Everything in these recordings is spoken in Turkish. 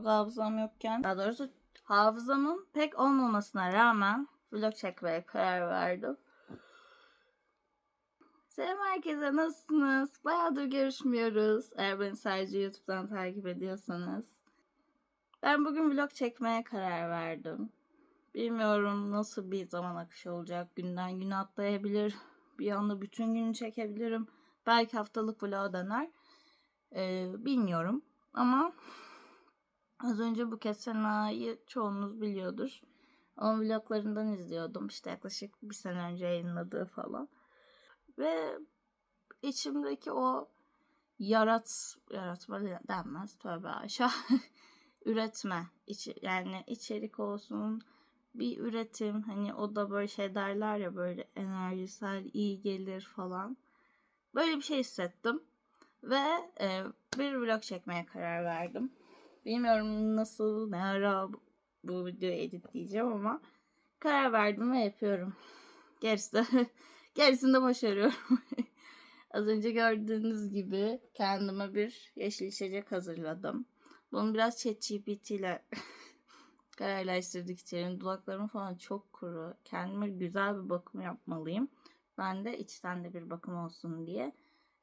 Çok hafızam yokken. Daha doğrusu hafızamın pek olmamasına rağmen vlog çekmeye karar verdim. Selam herkese nasılsınız? Bayağıdır görüşmüyoruz. Eğer beni sadece YouTube'dan takip ediyorsanız. Ben bugün vlog çekmeye karar verdim. Bilmiyorum nasıl bir zaman akışı olacak. Günden güne atlayabilir. Bir anda bütün günü çekebilirim. Belki haftalık vlog döner. Ee, bilmiyorum. Ama az önce bu Sena'yı çoğunuz biliyordur. Onun vloglarından izliyordum. İşte yaklaşık bir sene önce yayınladığı falan. Ve içimdeki o yarat yaratma denmez. Tövbe aşağı. Üretme. İçi, yani içerik olsun bir üretim. Hani o da böyle şey derler ya böyle enerjisel iyi gelir falan. Böyle bir şey hissettim. Ve e, bir vlog çekmeye karar verdim bilmiyorum nasıl ne ara bu- videoyu editleyeceğim ama karar verdim ve yapıyorum gerisi de gerisini de başarıyorum Az önce gördüğünüz gibi kendime bir yeşil içecek hazırladım. Bunu biraz ChatGPT ile kararlaştırdık içeriğini. Dudaklarım falan çok kuru. Kendime güzel bir bakım yapmalıyım. Ben de içten de bir bakım olsun diye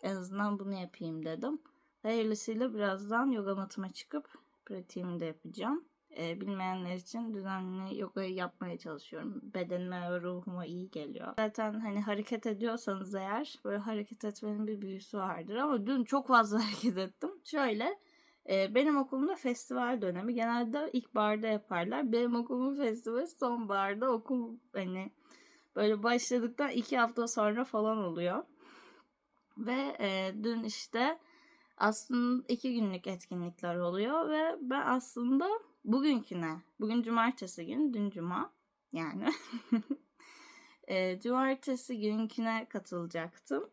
en azından bunu yapayım dedim. Hayırlısıyla birazdan yoga matıma çıkıp pratiğimi de yapacağım. Ee, bilmeyenler için düzenli yogayı yapmaya çalışıyorum. Bedenime ve ruhuma iyi geliyor. Zaten hani hareket ediyorsanız eğer böyle hareket etmenin bir büyüsü vardır. Ama dün çok fazla hareket ettim. Şöyle e, benim okulumda festival dönemi. Genelde ilkbaharda yaparlar. Benim okulumun festivali sonbaharda okul hani böyle başladıktan iki hafta sonra falan oluyor. Ve e, dün işte aslında iki günlük etkinlikler oluyor ve ben aslında bugünküne, bugün cumartesi günü, dün cuma yani e, cumartesi günküne katılacaktım.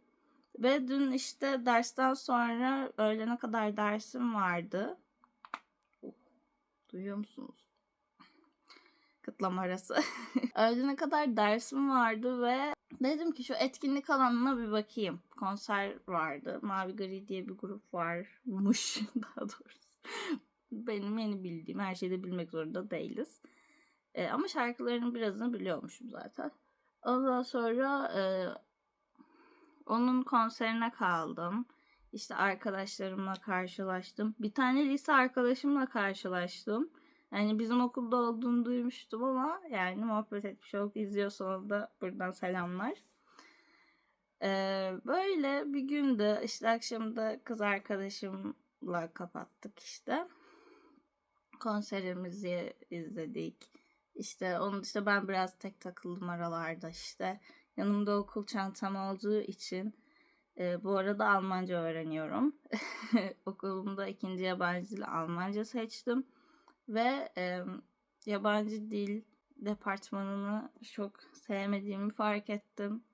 Ve dün işte dersten sonra öğlene kadar dersim vardı. Oh, Duyuyor musunuz? Kıtlama arası. öğlene kadar dersim vardı ve dedim ki şu etkinlik alanına bir bakayım. Konser vardı. Mavi Gri diye bir grup varmış daha doğrusu. Benim yeni bildiğim her şeyi de bilmek zorunda değiliz. E, ama şarkılarının birazını biliyormuşum zaten. Ondan sonra e, onun konserine kaldım. İşte arkadaşlarımla karşılaştım. Bir tane lise arkadaşımla karşılaştım. Yani bizim okulda olduğunu duymuştum ama yani muhabbet etmiş olduk. İzliyorsanız da buradan selamlar. Ee, böyle bir günde işte akşamda kız arkadaşımla kapattık işte. Konserimizi izledik. İşte onun işte ben biraz tek takıldım aralarda işte. Yanımda okul çantam olduğu için e, bu arada Almanca öğreniyorum. Okulumda ikinci yabancı dil Almanca seçtim. Ve e, yabancı dil departmanını çok sevmediğimi fark ettim.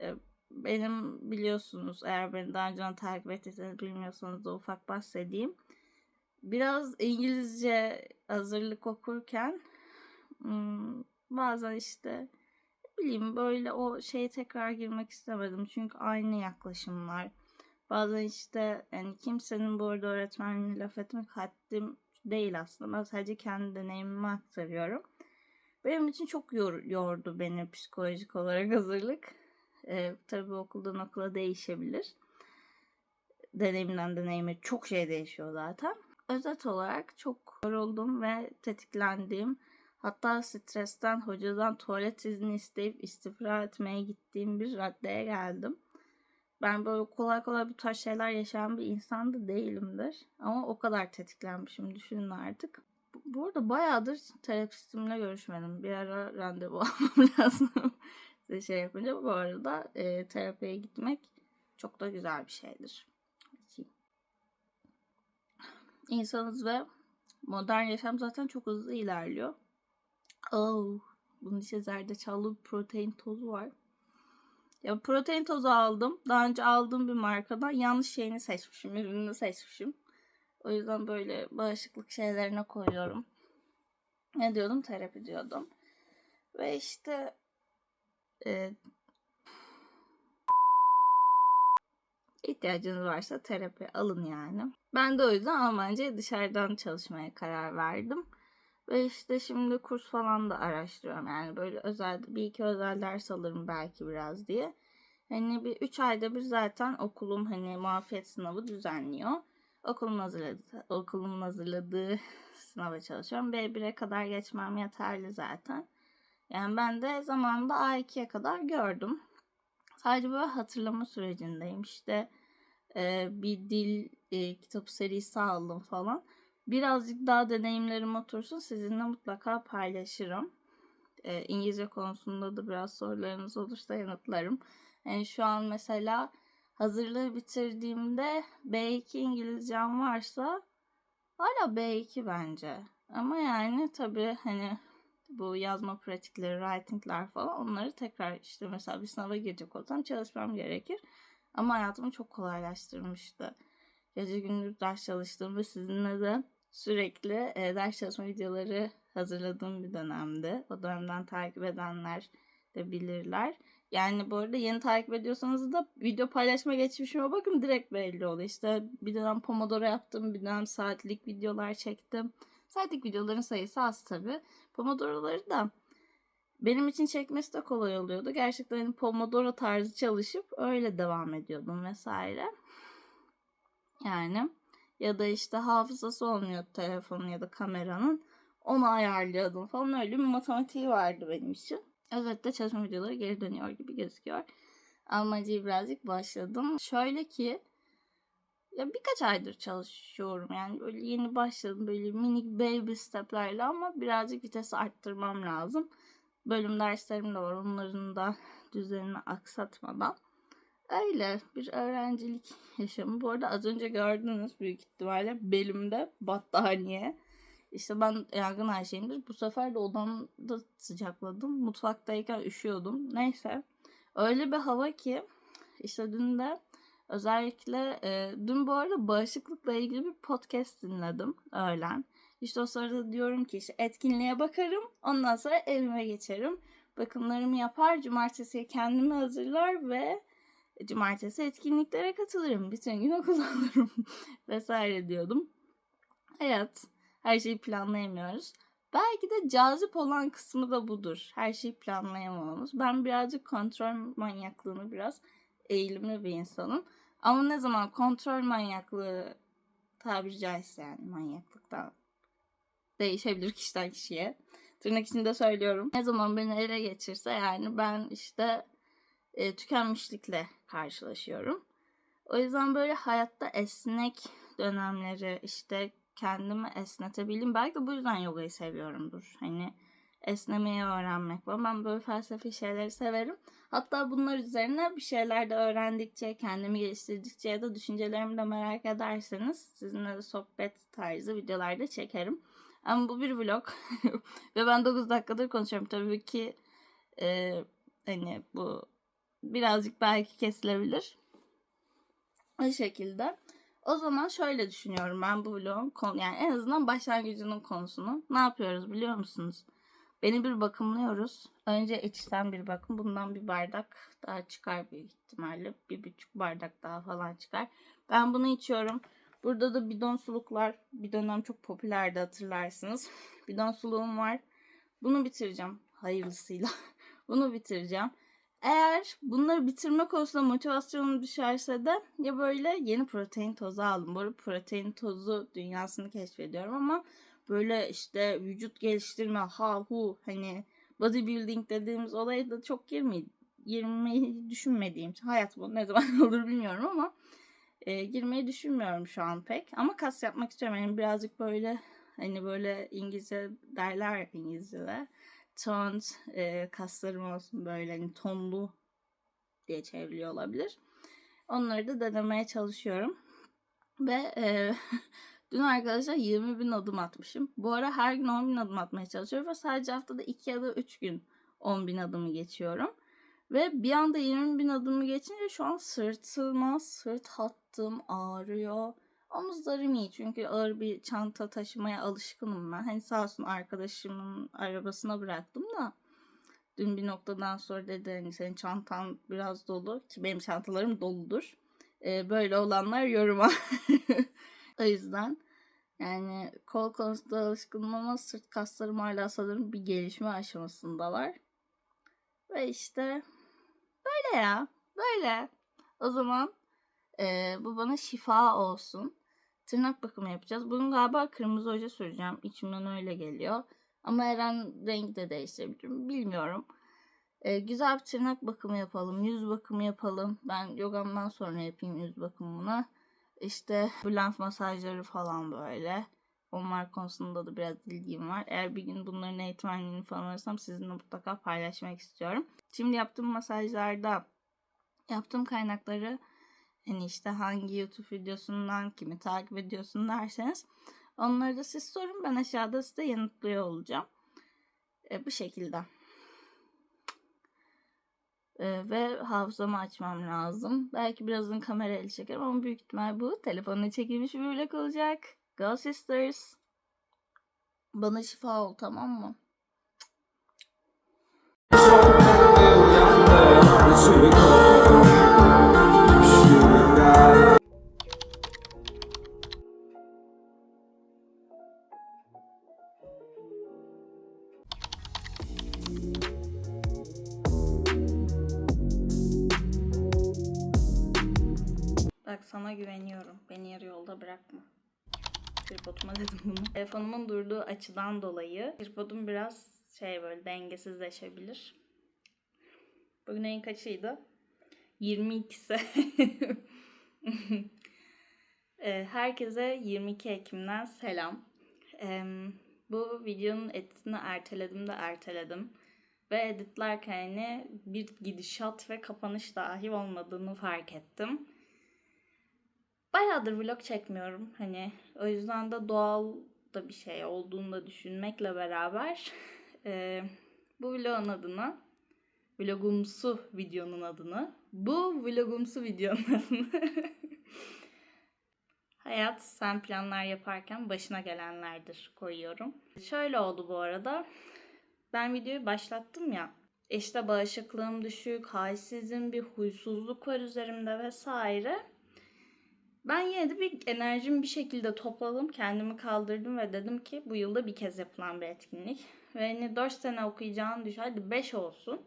E, benim biliyorsunuz eğer beni daha önceden takip ettiyseniz bilmiyorsanız da ufak bahsedeyim. Biraz İngilizce hazırlık okurken bazen işte bileyim böyle o şeye tekrar girmek istemedim. Çünkü aynı yaklaşımlar. Bazen işte yani kimsenin bu arada öğretmenliğine laf etmek haddim değil aslında. Ben sadece kendi deneyimimi aktarıyorum. Benim için çok yor, yordu beni psikolojik olarak hazırlık. Ee, tabii okuldan okula değişebilir. Deneyimden deneyime çok şey değişiyor zaten. Özet olarak çok yoruldum ve tetiklendiğim Hatta stresten hocadan tuvalet izni isteyip istifra etmeye gittiğim bir raddeye geldim. Ben böyle kolay kolay bu tarz şeyler yaşayan bir insan da değilimdir. Ama o kadar tetiklenmişim düşünün artık. Bu- arada bayağıdır terapistimle görüşmedim. Bir ara randevu almam lazım. Size şey yapınca bu arada e, terapiye gitmek çok da güzel bir şeydir. İnsanız ve modern yaşam zaten çok hızlı ilerliyor. Oh, bunun içinde zerdeçallı bir protein tozu var. Ya protein tozu aldım. Daha önce aldığım bir markadan yanlış şeyini seçmişim, ürününü seçmişim. O yüzden böyle bağışıklık şeylerine koyuyorum. Ne diyordum? Terapi diyordum. Ve işte e, ihtiyacınız varsa terapi alın yani. Ben de o yüzden Almanca'ya dışarıdan çalışmaya karar verdim. Ve işte şimdi kurs falan da araştırıyorum. Yani böyle özel bir iki özel ders alırım belki biraz diye. Hani bir üç ayda bir zaten okulum hani muafiyet sınavı düzenliyor. Okulumun hazırladığı, okulumun hazırladığı sınava çalışıyorum. B1'e kadar geçmem yeterli zaten. Yani ben de zamanında A2'ye kadar gördüm. Sadece böyle hatırlama sürecindeyim. İşte e, bir dil e, kitap serisi aldım falan. Birazcık daha deneyimlerim otursun sizinle mutlaka paylaşırım. E, İngilizce konusunda da biraz sorularınız olursa yanıtlarım. Yani şu an mesela hazırlığı bitirdiğimde B2 İngilizcem varsa hala B2 bence. Ama yani tabii hani bu yazma pratikleri, writingler falan onları tekrar işte mesela bir sınava girecek olsam çalışmam gerekir. Ama hayatımı çok kolaylaştırmıştı. Gece gündüz ders çalıştım ve sizinle de sürekli e, ders çalışma videoları hazırladığım bir dönemdi. O dönemden takip edenler de bilirler. Yani bu arada yeni takip ediyorsanız da video paylaşma geçmişime bakın direkt belli oluyor. İşte bir dönem Pomodoro yaptım, bir dönem saatlik videolar çektim. Saatlik videoların sayısı az tabi. Pomodoro'ları da benim için çekmesi de kolay oluyordu. Gerçekten hani Pomodoro tarzı çalışıp öyle devam ediyordum vesaire. Yani ya da işte hafızası olmuyor telefonun ya da kameranın. Onu ayarlıyordum falan öyle bir matematiği vardı benim için. Özellikle çalışma videoları geri dönüyor gibi gözüküyor. Almancayı birazcık başladım. Şöyle ki ya birkaç aydır çalışıyorum yani böyle yeni başladım böyle minik baby steplerle ama birazcık vitesi arttırmam lazım. Bölüm derslerim de var onların da düzenini aksatmadan. Öyle bir öğrencilik yaşamı. Bu arada az önce gördünüz büyük ihtimalle belimde battaniye. İşte ben yangın Ayşe'yimdir. Bu sefer de odamda sıcakladım. Mutfaktayken üşüyordum. Neyse. Öyle bir hava ki işte dün de özellikle e, dün bu arada bağışıklıkla ilgili bir podcast dinledim öğlen. İşte o sırada diyorum ki işte etkinliğe bakarım. Ondan sonra evime geçerim. Bakımlarımı yapar. Cumartesiye kendimi hazırlar ve cumartesi etkinliklere katılırım. Bütün gün okul alırım vesaire diyordum. Hayat her şeyi planlayamıyoruz. Belki de cazip olan kısmı da budur. Her şeyi planlayamamamız. Ben birazcık kontrol manyaklığını biraz eğilimli bir insanım. Ama ne zaman kontrol manyaklığı tabiri caizse yani manyaklıktan değişebilir kişiden kişiye. Tırnak içinde söylüyorum. Ne zaman beni ele geçirse yani ben işte e, tükenmişlikle karşılaşıyorum. O yüzden böyle hayatta esnek dönemleri işte kendimi esnetebileyim. Belki de bu yüzden yogayı seviyorumdur. Hani esnemeyi öğrenmek falan. Ben böyle felsefi şeyleri severim. Hatta bunlar üzerine bir şeyler de öğrendikçe, kendimi geliştirdikçe ya da düşüncelerimi de merak ederseniz sizinle de sohbet tarzı videolarda çekerim. Ama bu bir vlog ve ben 9 dakikadır konuşuyorum. Tabii ki e, hani bu birazcık belki kesilebilir. O şekilde. O zaman şöyle düşünüyorum ben bu vlogun konu yani en azından başlangıcının konusunu. Ne yapıyoruz biliyor musunuz? Beni bir bakımlıyoruz. Önce içten bir bakım. Bundan bir bardak daha çıkar büyük ihtimalle. Bir buçuk bardak daha falan çıkar. Ben bunu içiyorum. Burada da bidon suluklar bir dönem çok popülerdi hatırlarsınız. Bidon suluğum var. Bunu bitireceğim hayırlısıyla. bunu bitireceğim. Eğer bunları bitirme konusunda motivasyonum düşerse de ya böyle yeni protein tozu aldım. Arada protein tozu dünyasını keşfediyorum ama böyle işte vücut geliştirme, ha hu hani bodybuilding dediğimiz olaya da çok girmeyi, girmeyi düşünmediğim hayat bu ne zaman olur bilmiyorum ama e, girmeyi düşünmüyorum şu an pek. Ama kas yapmak istiyorum. Yani birazcık böyle hani böyle İngilizce derler İngilizce'de toned e, kaslarım olsun böyle hani tonlu diye çevriliyor olabilir. Onları da denemeye çalışıyorum. Ve e, dün arkadaşlar 20 bin adım atmışım. Bu ara her gün 10 bin adım atmaya çalışıyorum ve sadece haftada 2 ya da 3 gün 10 bin adımı geçiyorum. Ve bir anda 20 bin adımı geçince şu an sırtıma sırt hattım ağrıyor. Omuzlarım iyi çünkü ağır bir çanta taşımaya alışkınım ben. Hani sağ olsun arkadaşımın arabasına bıraktım da dün bir noktadan sonra dedi hani senin çantan biraz dolu ki benim çantalarım doludur. Ee, böyle olanlar yoruma. o yüzden yani kol konusunda alışkınım ama sırt kaslarım hala sanırım bir gelişme aşamasındalar. Ve işte böyle ya. Böyle. O zaman e, bu bana şifa olsun. Tırnak bakımı yapacağız. Bugün galiba kırmızı oje süreceğim. İçimden öyle geliyor. Ama her an rengi de değiştirebilirim. Bilmiyorum. E, güzel bir tırnak bakımı yapalım. Yüz bakımı yapalım. Ben yogamdan sonra yapayım yüz bakımını. İşte bülent masajları falan böyle. Onlar konusunda da biraz ilgim var. Eğer bir gün bunların eğitmenliğini falan alırsam sizinle mutlaka paylaşmak istiyorum. Şimdi yaptığım masajlarda yaptığım kaynakları hani işte hangi YouTube videosundan kimi takip ediyorsun derseniz onları da siz sorun ben aşağıda size yanıtlıyor olacağım. E, bu şekilde. E, ve hafızamı açmam lazım. Belki birazdan kamerayla çekerim ama büyük ihtimal bu telefonla çekilmiş bir vlog olacak. Go sisters. Bana şifa ol tamam mı? Bak Beni yarı yolda bırakma. Tripoduma dedim bunu. Telefonumun durduğu açıdan dolayı tripodum biraz şey böyle dengesizleşebilir. Bugün ayın kaçıydı? 22'si. Ee, Herkese 22 Ekim'den selam. Bu videonun editini erteledim de erteledim. Ve editlerken hani bir gidişat ve kapanış dahi olmadığını fark ettim. Bayağıdır vlog çekmiyorum. Hani o yüzden de doğal da bir şey olduğunu da düşünmekle beraber e, bu vlogun adını vlogumsu videonun adını bu vlogumsu videonun adını Hayat sen planlar yaparken başına gelenlerdir koyuyorum. Şöyle oldu bu arada. Ben videoyu başlattım ya. İşte bağışıklığım düşük, halsizim, bir huysuzluk var üzerimde vesaire. Ben yine de bir enerjimi bir şekilde topladım. Kendimi kaldırdım ve dedim ki bu yılda bir kez yapılan bir etkinlik. Ve hani 4 sene okuyacağını düşün. Hadi 5 olsun.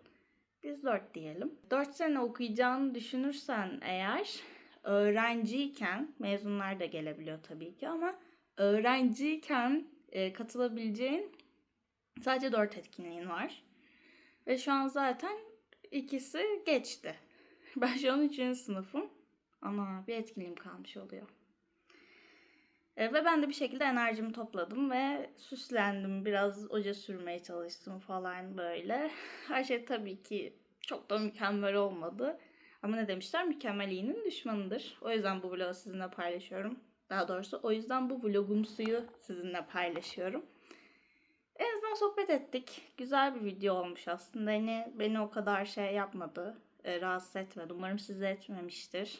Biz 4 diyelim. 4 sene okuyacağını düşünürsen eğer öğrenciyken mezunlar da gelebiliyor tabii ki ama öğrenciyken e, katılabileceğin sadece 4 etkinliğin var. Ve şu an zaten ikisi geçti. Ben şu an 3. sınıfım. Ama bir etkinliğim kalmış oluyor. E, ve ben de bir şekilde enerjimi topladım ve süslendim. Biraz oje sürmeye çalıştım falan böyle. Her şey tabii ki çok da mükemmel olmadı. Ama ne demişler? Mükemmel iyinin düşmanıdır. O yüzden bu vlogu sizinle paylaşıyorum. Daha doğrusu o yüzden bu vlogumsuyu sizinle paylaşıyorum. En azından sohbet ettik. Güzel bir video olmuş aslında. Hani beni o kadar şey yapmadı. e, rahatsız etmedi. Umarım sizi etmemiştir.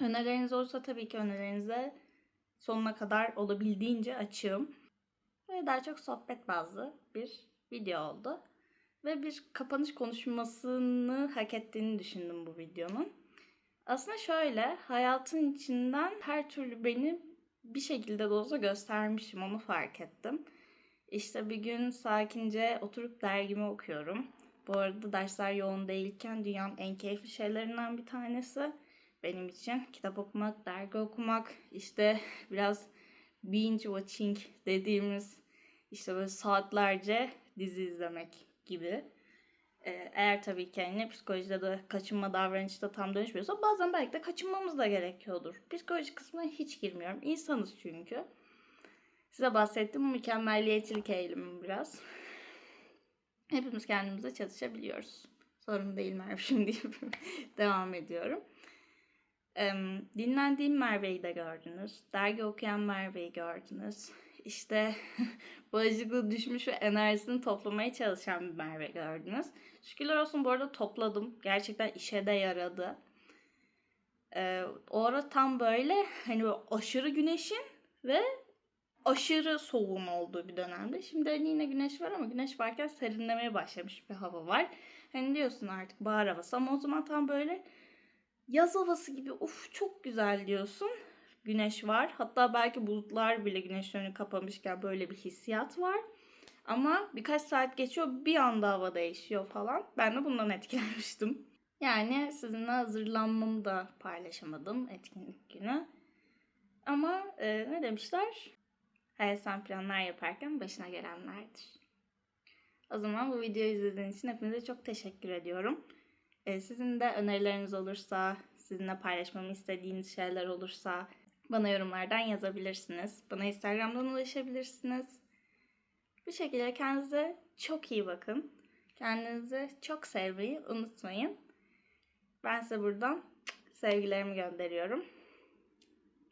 Önerileriniz olursa tabii ki önerilerinize sonuna kadar olabildiğince açığım. Ve daha çok sohbet bazlı bir video oldu. Ve bir kapanış konuşmasını hak ettiğini düşündüm bu videonun. Aslında şöyle, hayatın içinden her türlü beni bir şekilde de göstermişim, onu fark ettim. İşte bir gün sakince oturup dergimi okuyorum. Bu arada dersler yoğun değilken dünyanın en keyifli şeylerinden bir tanesi benim için. Kitap okumak, dergi okumak, işte biraz binge watching dediğimiz işte böyle saatlerce dizi izlemek gibi. Ee, eğer tabii ki hani psikolojide de kaçınma davranışta tam dönüşmüyorsa bazen belki de kaçınmamız da gerekiyordur. Psikoloji kısmına hiç girmiyorum. İnsanız çünkü. Size bahsettiğim mükemmelliyetçilik eğilimi biraz. Hepimiz kendimize çalışabiliyoruz. Sorun değil Merve'm deyip devam ediyorum. Dinlendiğim Merve'yi de gördünüz. Dergi okuyan Merve'yi gördünüz. İşte bağışıklığı düşmüş ve enerjisini toplamaya çalışan bir Merve gördünüz. Şükürler olsun bu arada topladım. Gerçekten işe de yaradı. Ee, o ara tam böyle hani böyle aşırı güneşin ve aşırı soğuğun olduğu bir dönemde. Şimdi hani yine güneş var ama güneş varken serinlemeye başlamış bir hava var. Hani diyorsun artık bahar havası ama o zaman tam böyle yaz havası gibi uf çok güzel diyorsun. Güneş var. Hatta belki bulutlar bile güneş önünü kapamışken böyle bir hissiyat var. Ama birkaç saat geçiyor bir anda hava değişiyor falan. Ben de bundan etkilenmiştim. Yani sizinle hazırlanmamı da paylaşamadım etkinlik günü. Ama e, ne demişler? Hayal planlar yaparken başına gelenlerdir. O zaman bu videoyu izlediğiniz için hepinize çok teşekkür ediyorum. E, sizin de önerileriniz olursa, sizinle paylaşmamı istediğiniz şeyler olursa bana yorumlardan yazabilirsiniz. Bana Instagram'dan ulaşabilirsiniz. Bu şekilde kendinize çok iyi bakın. Kendinizi çok sevmeyi unutmayın. Ben size buradan sevgilerimi gönderiyorum.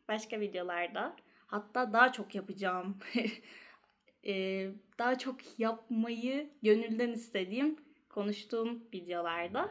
Başka videolarda hatta daha çok yapacağım. Ee, daha çok yapmayı gönülden istediğim konuştuğum videolarda